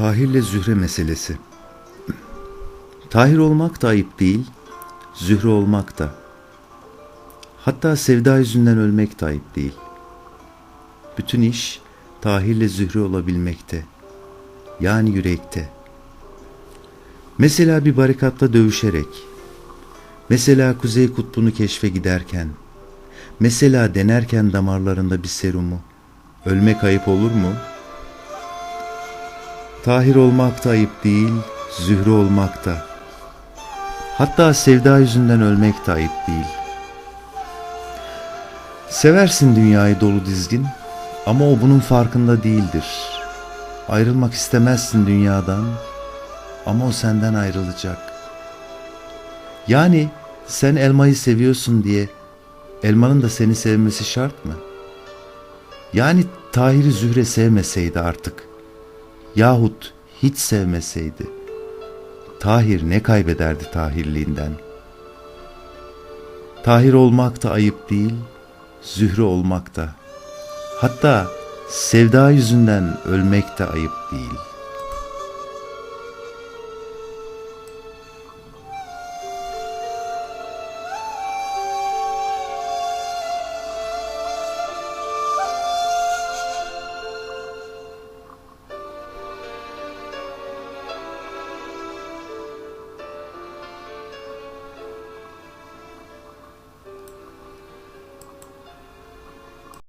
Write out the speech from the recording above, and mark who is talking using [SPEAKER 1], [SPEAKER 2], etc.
[SPEAKER 1] Tahir'le Zühre meselesi. Tahir olmak da ayıp değil, Zühre olmak da. Hatta sevda yüzünden ölmek de ayıp değil. Bütün iş Tahir'le Zühre olabilmekte. Yani yürekte. Mesela bir barikatta dövüşerek, mesela Kuzey Kutbu'nu keşfe giderken, mesela denerken damarlarında bir serumu, ölmek ayıp olur mu?'' Tahir olmak da ayıp değil, zühre olmak da. Hatta sevda yüzünden ölmek de ayıp değil. Seversin dünyayı dolu dizgin ama o bunun farkında değildir. Ayrılmak istemezsin dünyadan ama o senden ayrılacak. Yani sen elmayı seviyorsun diye elmanın da seni sevmesi şart mı? Yani Tahir'i Zühre sevmeseydi artık yahut hiç sevmeseydi Tahir ne kaybederdi Tahirliğinden? Tahir olmak da ayıp değil, Zühre olmak da. Hatta sevda yüzünden ölmek de ayıp değil.''